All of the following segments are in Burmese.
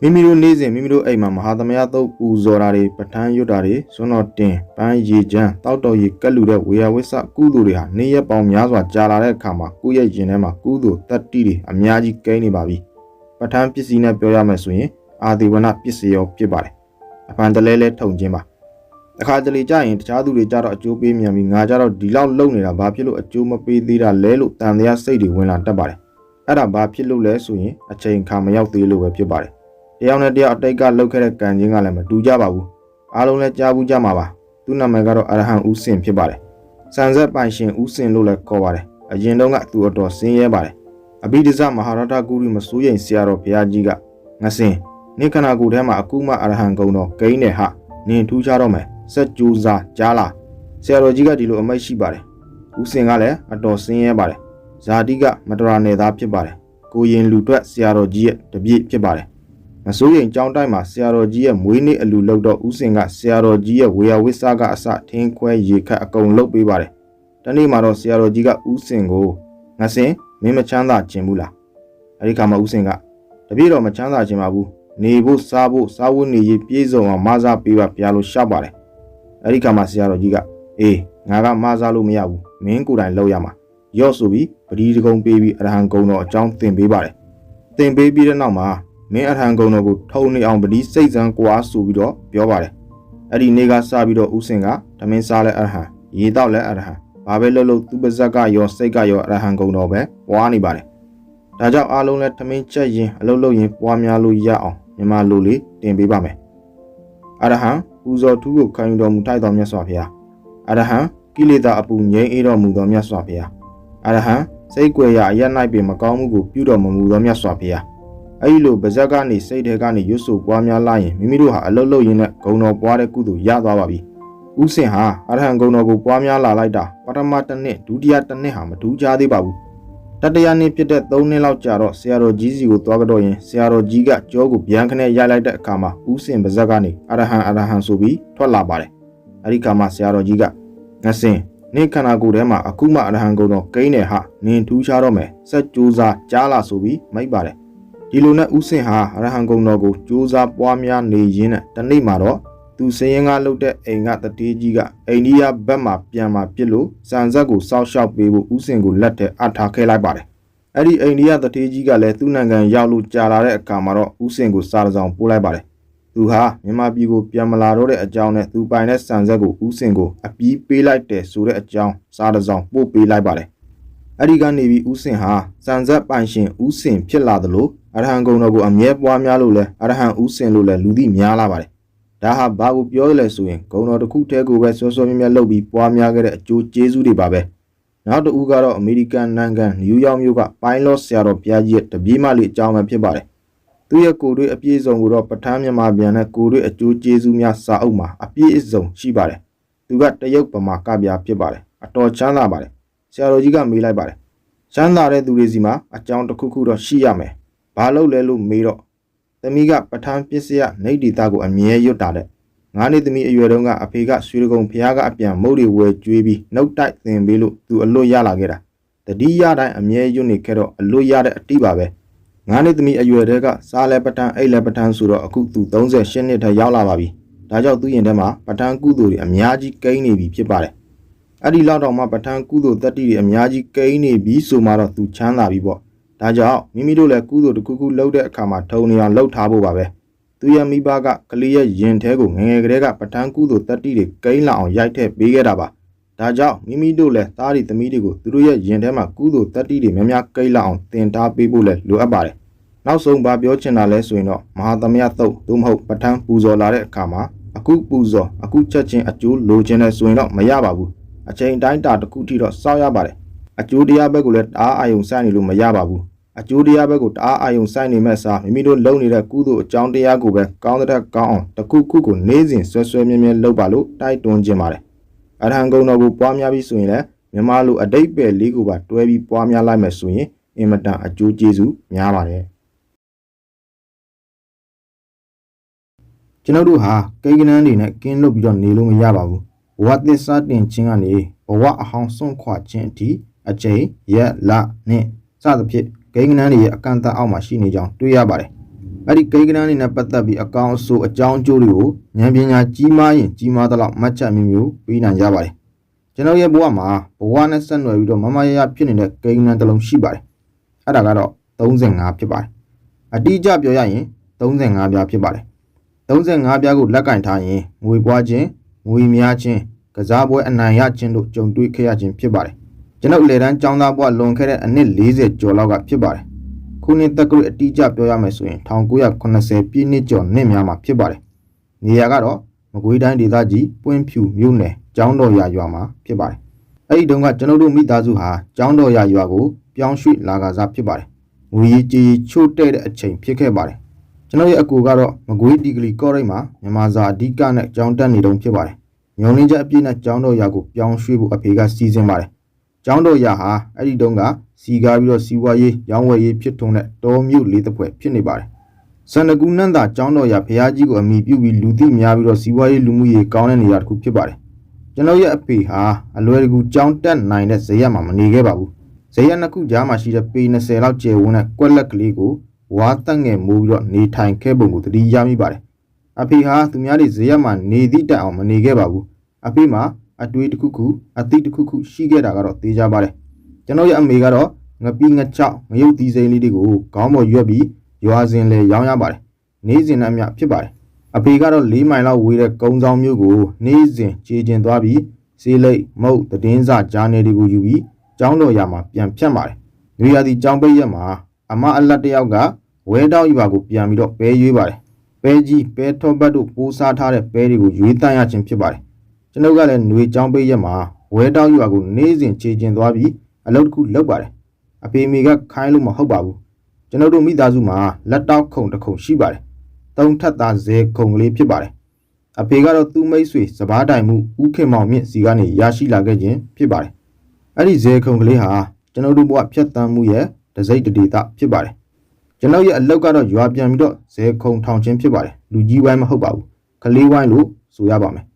မိမိတို့နေ့စဉ်မိမိတို့အိမ်မှာမဟာသမယသုတ်ပူဇော်တာတွေပဋ္ဌာန်းရွတ်တာတွေစွန်းတော်တင်ပန်းရေချမ်းတောက်တော်ရေကက်လူတဲ့ဝေယဝစ္စကုသိုလ်တွေဟာနေ့ရက်ပေါင်းများစွာကြာလာတဲ့အခါမှာကိုယ့်ရဲ့ရင်ထဲမှာကုသိုလ်တတ္တိတွေအများကြီးကိန်းနေပါပြီပဋ္ဌာန်းပစ္စည်းနဲ့ပြောရမယ်ဆိုရင်အာဒီဝနပစ္စည်းရောဖြစ်ပါတယ်အပန်တလဲလဲထုံခြင်းပါအခါတလေကြရင်တခြားသူတွေကြတော့အကျိုးပေးမြန်ပြီးငါကြတော့ဒီလောက်လုံနေတာဘာဖြစ်လို့အကျိုးမပေးသေးတာလဲလို့တန်တရားစိတ်တွေဝင်လာတတ်ပါတယ်အဲ့ဒါဘာဖြစ်လို့လဲဆိုရင်အချိန်ခါမရောက်သေးလို့ပဲဖြစ်ပါတယ်တ ယောက်နဲ့တယောက်အတိတ်ကလှုပ်ခဲ့တဲ့ကံချင်းကလည်းမတူကြပါဘူးအားလုံးလည်းကြားဘူးကြမှာပါသူ့နာမည်ကတော့အရဟံဦးစင်ဖြစ်ပါတယ်စံဆက်ပိုင်ရှင်ဦးစင်လို့လည်းခေါ်ပါတယ်အရင်တုန်းကသူအတော်ဆင်းရဲပါတယ်အဘိဓိဇမဟာရတကုရိမစိုးရင်ဆရာတော်ဘုရားကြီးကငစင်နိခဏကူထဲမှာအခုမှအရဟံကုံတော်ဂိမ်းတယ်ဟာနင်ထူးခြားတော့မယ်စက်ကြိုးစားကြားလာဆရာတော်ကြီးကဒီလိုအမိတ်ရှိပါတယ်ဦးစင်ကလည်းအတော်ဆင်းရဲပါတယ်ဇာတိကမတရာနယ်သားဖြစ်ပါတယ်ကိုရင်လူတွက်ဆရာတော်ကြီးရဲ့တပြည့်ဖြစ်ပါတယ် မစိုးရင်ကြောင်းတိုက်မှာဆရာတော်ကြီးရဲ့မွေးနေ့အလူလောက်တော့ဦးစင်ကဆရာတော်ကြီးရဲ့ဝေယဝစ္စကအစထင်းခွဲရေခတ်အကုန်လုပ်ပေးပါတယ်။တနေ့မှာတော့ဆရာတော်ကြီးကဦးစင်ကိုငါစင်မင်းမချမ်းသာခြင်းဘူးလား။အဲဒီခါမှာဦးစင်ကတပြည့်တော့မချမ်းသာခြင်းပါဘူး။နေဖို့စားဖို့စားဝတ်နေရေးပြည့်စုံအောင်မစားပေးပါဗျာလို့ရှောက်ပါတယ်။အဲဒီခါမှာဆရာတော်ကြီးကအေးငါကမစားလို့မရဘူး။မင်းကိုယ်တိုင်လုပ်ရမှာ။ရော့ဆိုပြီးပတိတကုံပေးပြီးအရဟံကုံတော်အကြောင်းသင်ပေးပါတယ်။သင်ပေးပြီးတဲ့နောက်မှာ မင်းအထံကုံတော်ကိုထုံနေအောင်ပတိစိတ်စံကွာဆိုပြီးတော့ပြောပါတယ်အဲ့ဒီနေ့ကစပြီးတော့ဦးစင်ကဓမင်းစားလဲအရဟံရေတော့လဲအရဟံဘာပဲလုပ်လို့သူပါဇက်ကရောစိတ်ကရောအရဟံကုံတော်ပဲပွားနေပါတယ်ဒါကြောင့်အားလုံးလဲဓမင်းချက်ရင်အလုပ်လုပ်ရင်ပွားများလို့ရအောင်မြန်မာလူလေးတင်ပေးပါမယ်အရဟံပူဇော်ထူးကိုခံယူတော်မူထိုက်တော်မြတ်စွာဘုရားအရဟံကိလေသာအပူငြိမ်းအေးတော်မူသောမြတ်စွာဘုရားအရဟံစိတ်ကြွယ်ရာအရ၌ပင်မကောင်းမှုကိုပြုတော်မမူသောမြတ်စွာဘုရား အဲ့ဒီလိုဗဇက်ကနေစိတ်ထဲကနေရွတ်ဆိုပွားများလာရင်မိမိတို့ဟာအလုတ်လုတ်ရင်းနဲ့ဂုံတော်ပွားတဲ့ကုသိုလ်ရသွားပါပြီ။ဥစဉ်ဟာအရဟံဂုံတော်ကိုပွားများလာလိုက်တာပထမတစ်နှစ်ဒုတိယတစ်နှစ်ဟာမထူးခြားသေးပါဘူး။တတိယနှစ်ဖြစ်တဲ့3နှစ်လောက်ကြာတော့ဆရာတော်ကြီးစီကိုသွားကြတော့ရင်ဆရာတော်ကြီးကကြောကိုဗျံခနဲ့ရိုက်လိုက်တဲ့အခါမှာဥစဉ်ဗဇက်ကနေအရဟံအရဟံဆိုပြီးထွက်လာပါတယ်။အဲ့ဒီခါမှာဆရာတော်ကြီးကငဆင်နင့်ခန္ဓာကိုယ်ထဲမှာအခုမှအရဟံဂုံတော်ကိန်းတယ်ဟာနင်ထူးခြားတော့မယ်စက်ကြိုးစားကြားလာဆိုပြီးမိတ်ပါတယ် ဒီလိုနဲ့ဥစင်ဟာအရဟံဂုံတော်ကိုကြိုးစားပွားများနေရင်းနဲ့တနေ့မှာတော့သူစည်ရင်ကလှုပ်တဲ့အိမ်ကတတိကြီးကအိန္ဒိယဘက်မှာပြန်มาပြစ်လို့စံဆက်ကိုစောက်ရှောက်ပေးဖို့ဥစင်ကိုလက်ထဲအပ်ထားခဲ့လိုက်ပါတယ်။အဲ့ဒီအိန္ဒိယတတိကြီးကလည်းသူ့နိုင်ငံရောက်လို့ကြာလာတဲ့အခါမှာတော့ဥစင်ကိုစားတစောင်ပို့လိုက်ပါတယ်။သူဟာမြန်မာပြည်ကိုပြန်မလာတော့တဲ့အကြောင်းနဲ့သူပိုင်တဲ့စံဆက်ကိုဥစင်ကိုအပီးပေးလိုက်တယ်ဆိုတဲ့အကြောင်းစားတစောင်ပို့ပေးလိုက်ပါတယ်။အဲ့ဒီကနေပြီးဥစင်ဟာစံဆက်ပိုင်ရှင်ဥစင်ဖြစ်လာသလို အရဟံဂုံတော်ကိုအမြဲပွားများလို့လဲအရဟံဥစင်လို့လဲလူသိများလာပါတယ်ဒါဟာဘာကိုပြောရလဲဆိုရင်ဂုံတော်တစ်ခုတည်းကိုပဲစောစောမြဲမြဲလုပ်ပြီးပွားများခဲ့တဲ့အကျိုးကျေးဇူးတွေပါပဲနောက်တစ်ဦးကတော့အမေရိကန်နိုင်ငံနယူးယောက်မြို့ကပိုင်းလော့ဆရာတော်ဘုရားကြီးရဲ့တပည့်မလေးအကြောင်းပဲဖြစ်ပါတယ်သူရဲ့ကိုယ်တွေ့အပြည့်စုံကိုတော့ပဋ္ဌာန်းမြန်မာပြန်တဲ့ကိုယ်တွေ့အကျိုးကျေးဇူးများစာအုပ်မှာအပြည့်အစုံရှိပါတယ်သူကတရုတ်ဗမာကဗျာဖြစ်ပါတယ်အတော်ချမ်းသာပါတယ်ဆရာတော်ကြီးကမေးလိုက်ပါတယ်ချမ်းသာတဲ့သူတွေစီမှာအကြောင်းတစ်ခုခုတော့ရှိရမယ်။ ဘာလို့လဲလို့မေးတော့သမီးကပဋ္ဌာန်းပစ္စယနေဒီတာကိုအမြဲရွတ်တာတဲ့။ငါးနှစ်သမီးအရွယ်တုန်းကအဖေကရွှေဒဂုံဖះကအပြန်မုတ်တွေဝယ်ကျွေးပြီးနှုတ်တိုက်သင်ပေးလို့သူအလွတ်ရလာခဲ့တာ။တတိယတိုင်းအမြဲရွတ်နေခဲ့တော့အလွတ်ရတဲ့အတိပါပဲ။ငါးနှစ်သမီးအရွယ်တည်းကစားလဲပဋ္ဌာန်းအိတ်လဲပဋ္ဌာန်းဆိုတော့အခုသူ38နှစ်ထဲရောက်လာပါပြီ။ဒါကြောင့်သူရင်ထဲမှာပဋ္ဌာန်းကုသိုလ်တွေအများကြီးကိန်းနေပြီဖြစ်ပါတယ်။အဲ့ဒီလောက်တော့မှပဋ္ဌာန်းကုသိုလ်တတ္တိတွေအများကြီးကိန်းနေပြီဆိုမှတော့သူချမ်းသာပြီပေါ့ ဒါကြောင့်မိမိတို့လည်းကုသိုလ်တစ်ခုခုလုပ်တဲ့အခါမှာထုံနေအောင်လုပ်ထားဖို့ပါပဲသူရဲ့မိဘကကလေးရဲ့ရင်ထဲကိုငယ်ငယ်ကလေးကပဋ္ဌာန်းကုသိုလ်တတ္တိတွေကိန်းလာအောင်ရိုက်ထည့်ပေးခဲ့တာပါဒါကြောင့်မိမိတို့လည်းသားရီသမီးတွေကိုသူတို့ရဲ့ရင်ထဲမှာကုသိုလ်တတ္တိတွေများများကိန်းလာအောင်သင်ထားပေးဖို့လည်းလိုအပ်ပါတယ်နောက်ဆုံးဗာပြောချင်တာလဲဆိုရင်တော့မဟာသမယသုတ်သို့မဟုတ်ပဋ္ဌာန်းပူဇော်လာတဲ့အခါမှာအခုပူဇော်အခုချက်ချင်းအကျိုးလိုချင်တဲ့ဆိုရင်တော့မရပါဘူးအချိန်တိုင်းတာတစ်ခုထိတော့စောင့်ရပါတယ်အကျိုးတရားဘက်ကိုလည်းတအားအာယုံစိုက်နေလို့မရပါဘူး အကျိုးတရားဘက်ကိုတအားအာယုံစိုက်နေမဲ့စားမိမိတို့လုပ်နေတဲ့ကုသိုလ်အကြောင်းတရားကိုပဲကောင်းတဲ့ကောင်းအောင်တစ်ခုခုကိုနေ့စဉ်ဆွဲဆွဲမြဲမြဲလုပ်ပါလို့တိုက်တွန်းခြင်းပါတယ်အရဟံဂုဏ်တော်ကိုပွားများပြီးဆိုရင်လည်းမြန်မာလူအတိတ်ပဲလေးကိုပါတွဲပြီးပွားများလိုက်မယ်ဆိုရင်အင်မတန်အကျိုးကျေးဇူးများပါတယ်ကျွန်တော်တို့ဟာကိန်းကနန်းတွေနဲ့ကင်းလွတ်ပြီးတော့နေလို့မရပါဘူးဘဝသစ္စာတင်ခြင်းကနေဘဝအဟောင်းစွန့်ခွာခြင်းအထိအကျိန်ရက်လနဲ့စသဖြင့် ကိန်းကနန်းတွေရဲ့အကန့်အသတ်အောက်မှာရှိနေကြောင်းတွေ့ရပါတယ်အဲ့ဒီကိန်းကနန်းလေးနဲ့ပတ်သက်ပြီးအကောင်အဆိုးအကြောင်းအကျိုးတွေကိုဉာဏ်ပညာကြီးမားရင်ကြီးမားသလောက်မှတ်ချက်မျိုးမျိုးပြီးနိုင်ကြပါတယ်ကျွန်တော်ရဲ့ဘဝမှာဘဝနဲ့ဆက်နွယ်ပြီးတော့မမရရဖြစ်နေတဲ့ကိန်းကနန်းတစ်လုံးရှိပါတယ်အဲ့ဒါကတော့35ဖြစ်ပါတယ်အတိအကျပြောရရင်35ပြားဖြစ်ပါတယ်35ပြားကိုလက်ကင်ထားရင်ငွေပွားခြင်းငွေများခြင်းကစားပွဲအနိုင်ရခြင်းတို့ကြုံတွေ့ခဲ့ရခြင်းဖြစ်ပါတယ် ကျွန်ုပ်လေတန်းចောင်းသားဘဝလွန်ခဲ့တဲ့အနှစ်40ကျော်လောက်ကဖြစ်ပါတယ်ခုနှစ်တက္ကရာအတိအကျပြောရမယ်ဆိုရင်1980ပြည့်နှစ်ကျော်နှစ်များမှာဖြစ်ပါတယ်နေရာကတော့မကွေးတိုင်းဒေသကြီးပွင့်ဖြူမြို့နယ်ကျောင်းတော်ရရွာမှာဖြစ်ပါတယ်အဲ့ဒီတုန်းကကျွန်တော်တို့မိသားစုဟာကျောင်းတော်ရရွာကိုပြောင်းရွှေ့လာကစားဖြစ်ပါတယ်ငွေကြီးချို့တဲ့တဲ့အချိန်ဖြစ်ခဲ့ပါတယ်ကျွန်တော်ရဲ့အကူကတော့မကွေးဒီဂလီကော့ရိတ်မှာမြန်မာစာအဓိကနဲ့ကျောင်းတက်နေတုန်းဖြစ်ပါတယ်ညုံလင်းချက်အပြည့်နဲ့ကျောင်းတော်ရကိုပြောင်းရွှေ့ဖို့အဖေကစီစဉ်ပါတယ် ကျောင်းတော်ရဟာအဲ့ဒီတုန်းကစီကားပြီးတော့စီဝါရေးရောင်းဝယ်ရေးဖြစ်ထုံတဲ့တော်မြို့လေးတစ်ဖွဲဖြစ်နေပါတယ်စန္ဒကူနန္တာကျောင်းတော်ရဖះကြီးကိုအမိပြုပြီးလူသိများပြီးတော့စီဝါရေးလူမှုရေးကောင်းတဲ့နေရာတစ်ခုဖြစ်ပါတယ်ကျွန်တော်ရဲ့အဖေဟာအလွယ်တကူကျောင်းတက်နိုင်တဲ့ဇေယျမှာမနေခဲ့ပါဘူးဇေယျနှစ်ခုကြားမှာရှိတဲ့ပေ20လောက်ကျယ်ဝန်းတဲ့ကွက်လက်ကလေးကိုဝါတက်ငယ်မိုးပြီးတော့နေထိုင်ခဲ့ပုံကိုသတိရမိပါတယ်အဖေဟာသူများတွေဇေယျမှာနေသည့်တိုင်အောင်မနေခဲ့ပါဘူးအဖေမှာ အတွေးတစ်ခုခုအသည့်တစ်ခုခုရှိခဲ့တာကတော့သိကြပါတယ်ကျွန်တော်ရဲ့အမေကတော့ငပီးငချောက်ငရုတ်သီးစိမ်းလေးတွေကိုခေါင်းပေါ်ရွက်ပြီးရွာစဉ်လေရောင်းရပါတယ်နေ့စဉ်နဲ့အမျှဖြစ်ပါတယ်အဖေကတော့၄မိုင်လောက်ဝေးတဲ့ကုန်းဆောင်မျိုးကိုနေ့စဉ်ခြေကျင်သွားပြီးစေးလိတ်မုတ်တည်င်းစာဂျာနယ်တွေကိုယူပြီးကျောင်းတော်ရမှာပြန်ဖြတ်ပါတယ်။ new year ဒီကျောင်းပိတ်ရက်မှာအမအလတ်တယောက်ကဝဲတောက်ဤပါကိုပြန်ပြီးတော့ပဲရွေးပါတယ်။ပဲကြီးပဲထောပတ်တို့ပိုးစားထားတဲ့ပဲတွေကိုရွေးတန်းရခြင်းဖြစ်ပါတယ်။ ကျွန်ုပ်ကလည်းຫນွေကျောင်းပိတ်ရက်မှာဝဲတောက်ဤပါကိုနေ့စဉ်ခြေကျင်သွားပြီးအလုပ်တစ်ခုလုပ်ပါတယ်။အဖေမိကခိုင်းလို့မဟုတ်ပါဘူး။ကျွန်ုပ်တို့မိသားစုမှာလက်တောက်ခုံတစ်ခုံရှိပါတယ်။သုံးထပ်သားဇဲခုံကလေးဖြစ်ပါတယ်။အဖေကတော့သူ့မိတ်ဆွေစပားတိုင်မှုဥခင်မောင်မြင့်စီကနေရရှိလာခဲ့ခြင်းဖြစ်ပါတယ်။အဲ့ဒီဇဲခုံကလေးဟာကျွန်တော်တို့ဘဝဖြတ်တန်းမှုရဲ့ဒစိတ်တဒေတာဖြစ်ပါတယ်။ကျွန်တော်ရဲ့အလောက်ကတော့ရွာပြန်ပြီးတော့ဇဲခုံထောင်ခြင်းဖြစ်ပါတယ်။လူကြီးဝိုင်းမဟုတ်ပါဘူး။ကလေးဝိုင်းလို့ဆိုရပါမယ်။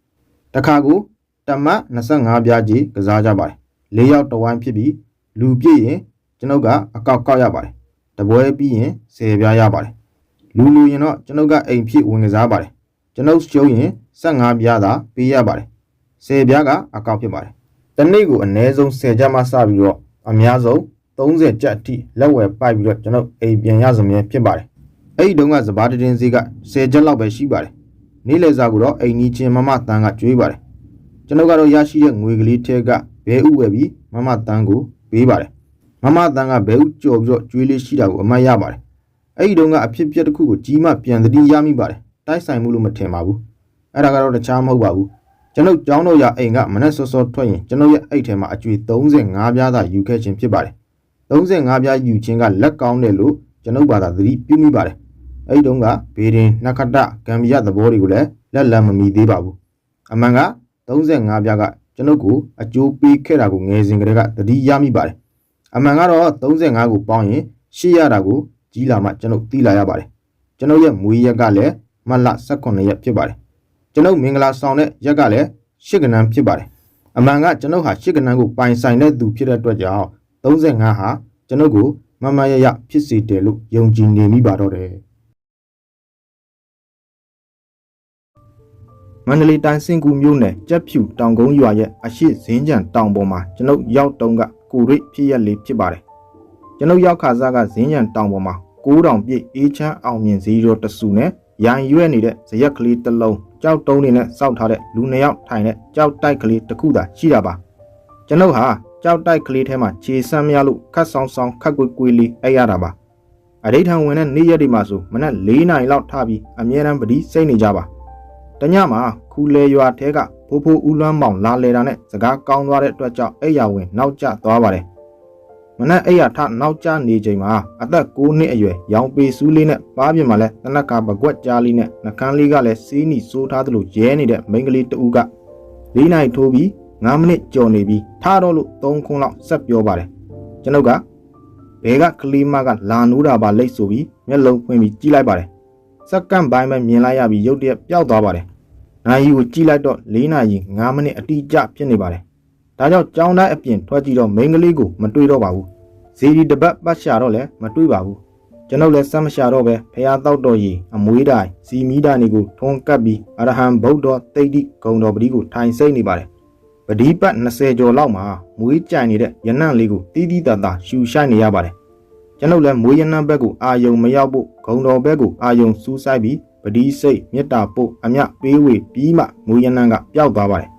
တခါကိုတမတ်25ပြားကြီးကစားကြပါတယ်။၄ယောက်တဝိုင်းဖြစ်ပြီးလူပြည့်ရင်ကျွန်ုပ်ကအကောက်ကောက်ရပါတယ်။တပွဲပြီးရင်10ပြားရပါတယ်။လူလူရင်တော့ကျွန်ုပ်ကအိမ်ဖြစ်ဝင်ကစားပါတယ်။ကျွန်ုပ်ရှုံးရင်15ပြားသာပေးရပါတယ်။10ပြားကအကောက်ဖြစ်ပါတယ်။တနေ့ကိုအနည်းဆုံး10ကျပ်မှစပြီးတော့အများဆုံး30ကျပ်အထိလက်ဝယ်ပိုက်ပြီးတော့ကျွန်ုပ်အိမ်ပြန်ရစမြဲဖြစ်ပါတယ်။အဲ့ဒီတုန်းကစဘာတတင်စီက10ကျပ်လောက်ပဲရှိပါတယ်။ နေ့လယ်စာကိုတော့အိမ်ကြီးချင်းမမတန်းကကျွေးပါတယ်။ကျွန်ုပ်ကတော့ရရှိတဲ့ငွေကလေးထဲကဘဲဥဝယ်ပြီးမမတန်းကိုပေးပါတယ်။မမတန်းကဘဲဥကြော်ပြီးတော့ကျွေးလေးရှိတာကိုအမှတ်ရပါတယ်။အဲ့ဒီတုန်းကအဖြစ်ပြက်တစ်ခုကိုကြီးမှပြန်သတိရမိပါတယ်။တိုက်ဆိုင်မှုလို့မထင်ပါဘူး။အဲ့ဒါကတော့တခြားမဟုတ်ပါဘူး။ကျွန်ုပ်ကျောင်းတော်ရအိမ်ကမနက်စောစောထွက်ရင်ကျွန်ုပ်ရဲ့အိတ်ထဲမှာအကျွေ35ပြားသာယူခဲ့ခြင်းဖြစ်ပါတယ်။35ပြားယူခြင်းကလက်ကောင်းတယ်လို့ကျွန်ုပ်ဘာသာသတိပြုမိပါတယ်။ အဲ့ဒီတုန်းကဘေဒင်နခတဂမ်ဘီယာသဘောတွေကိုလည်းလက်လံမမီသေးပါဘူး။အမှန်က35ပြားကကျွန်ုပ်ကိုအကျိုးပေးခဲ့တာကိုငယ်စဉ်ကတည်းကသတိရမိပါတယ်။အမှန်ကတော့35ကိုပေါင်းရင်8ရတာကိုကြီးလာမှကျွန်ုပ်သိလာရပါတယ်။ကျွန်ုပ်ရဲ့မွေးရက်ကလည်းမတ်လ18ရက်ဖြစ်ပါတယ်။ကျွန်ုပ်မင်္ဂလာဆောင်တဲ့ရက်ကလည်းရှစ်ကနန်းဖြစ်ပါတယ်။အမှန်ကကျွန်ုပ်ဟာရှစ်ကနန်းကိုပိုင်ဆိုင်တဲ့သူဖြစ်တဲ့အတွက်ကြောင့်35ဟာကျွန်ုပ်ကိုမမရရဖြစ်စေတယ်လို့ယုံကြည်နေမိပါတော့တယ်။ မန္တလေးတိုင်းစင်ကူမြို့နယ်ကြက်ဖြူတောင်ကုန်းရွာရဲ့အရှိဇင်းကြံတောင်ပေါ်မှာကျွန်ုပ်ရောက်တုန်းကကိုရိဖြစ်ရက်လေးဖြစ်ပါတယ်။ကျွန်ုပ်ရောက်ခါစားကဇင်းကြံတောင်ပေါ်မှာ9000ပြည့်အေးချမ်းအောင်မြင်စီရောတဆူနဲ့ရိုင်ရွဲ့နေတဲ့ဇရက်ကလေးတစ်လုံးကြောက်တုံးနေနဲ့စောက်ထားတဲ့လူနှစ်ယောက်ထိုင်တဲ့ကြောက်တိုက်ကလေးတစ်ခုသာရှိတာပါ။ကျွန်ုပ်ဟာကြောက်တိုက်ကလေးထဲမှာခြေဆမ်းမရလို့ခတ်ဆောင်ဆောင်ခတ်ကွေကွေလေးအိပ်ရတာပါ။အဋိဌံဝင်တဲ့နေ့ရက်တွေမှာဆိုမနက်၄နာရီလောက်ထပြီးအမြဲတမ်းပတိစိတ်နေကြပါ။ တညမှာခူလေရွာထဲကဖိုးဖိုးဦးလွမ်းမောင်လာလေတာနဲ့စကားကောင်းသွားတဲ့အတွက်ကြောင့်အိယာဝင်နောက်ကျသွားပါတယ်မနက်အိယာထနောက်ကျနေချိန်မှာအသက်9နှစ်အရွယ်ရောင်ပေစူးလေးနဲ့ပါးပြင်မှာလဲတနက်ကပကွက်ကြားလေးနဲ့နှကန်းလေးကလည်းစီးနီစိုးထားသလိုရဲနေတဲ့မိန်းကလေးတဦးက၄နိုင်ထိုးပြီး9မိနစ်ကြော်နေပြီးထားတော့လို့3ခွန်းလောက်ဆက်ပြောပါတယ်ကျွန်ုပ်ကဘဲကကလီမကလာနိုးတာပါလိတ်ဆိုပြီးမျက်လုံးဖွင့်ပြီးကြည့်လိုက်ပါတယ် စက္ကန့်ပိုင်းပဲမြင်လိုက်ရပြီးရုတ်တရက်ပျောက်သွားပါတယ်။နိုင်ရီကိုကြည့်လိုက်တော့၄နာရီ9မိနစ်အတိအကျဖြစ်နေပါတယ်။ဒါကြောင့်ကြောင်းတိုင်းအပြင်ထွက်ကြည့်တော့မိန်းကလေးကိုမတွေ့တော့ပါဘူး။ဇီဒီတပတ်ပတ်ရှာတော့လည်းမတွေ့ပါဘူး။ကျွန်ုပ်လည်းစမ်းမရှာတော့ပဲဖះတောက်တော်ကြီးအမွေးတိုင်စီမီတိုင်တွေကိုထွန်းကပ်ပြီးအရဟံဗုဒ္ဓတိတ်တိဂုံတော်ပတိကိုထိုင်စိတ်နေပါတယ်ပတိပတ်20ကျော်လောက်မှာမွေးကြိုင်နေတဲ့ရနံ့လေးကိုတီးတီးတတာရှူရှိုက်နေရပါတယ် ကျွန်ုပ်လည်းမွေးရနံ့ဘက်ကိုအာယုံမရောက်ဖို့ဂုံတော်ဘက်ကိုအာယုံစူးစိုက်ပြီးပတိစိတ်မေတ္တာပို့အမြပေးဝေပြီးမှမွေးရနံ့ကပျောက်သွားပါတယ်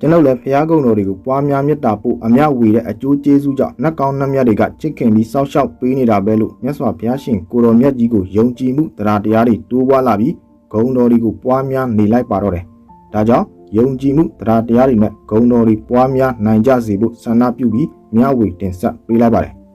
ကျွန်ုပ်လည်းဖျားကုံတော်တွေကိုပွားများမေတ္တာပို့အမြဝေတဲ့အကျိုးကျေးဇူးကြောင့်နှက်ကောင်းနှက်မြတ်တွေကချစ်ခင်ပြီးစောက်ရှောက်ပေးနေတာပဲလို့မြတ်စွာဘုရားရှင်ကိုတော်မြတ်ကြီးကိုယုံကြည်မှုတရားတရားတွေတိုးပွားလာပြီးဂုံတော်တွေကိုပွားများနေလိုက်ပါတော့တယ်။ဒါကြောင့်ယုံကြည်မှုတရားတရားတွေနဲ့ဂုံတော်တွေပွားများနိုင်ကြစေဖို့ဆန္ဒပြုပြီးမြဝေတင်ဆက်ပေးလိုက်ပါတယ်။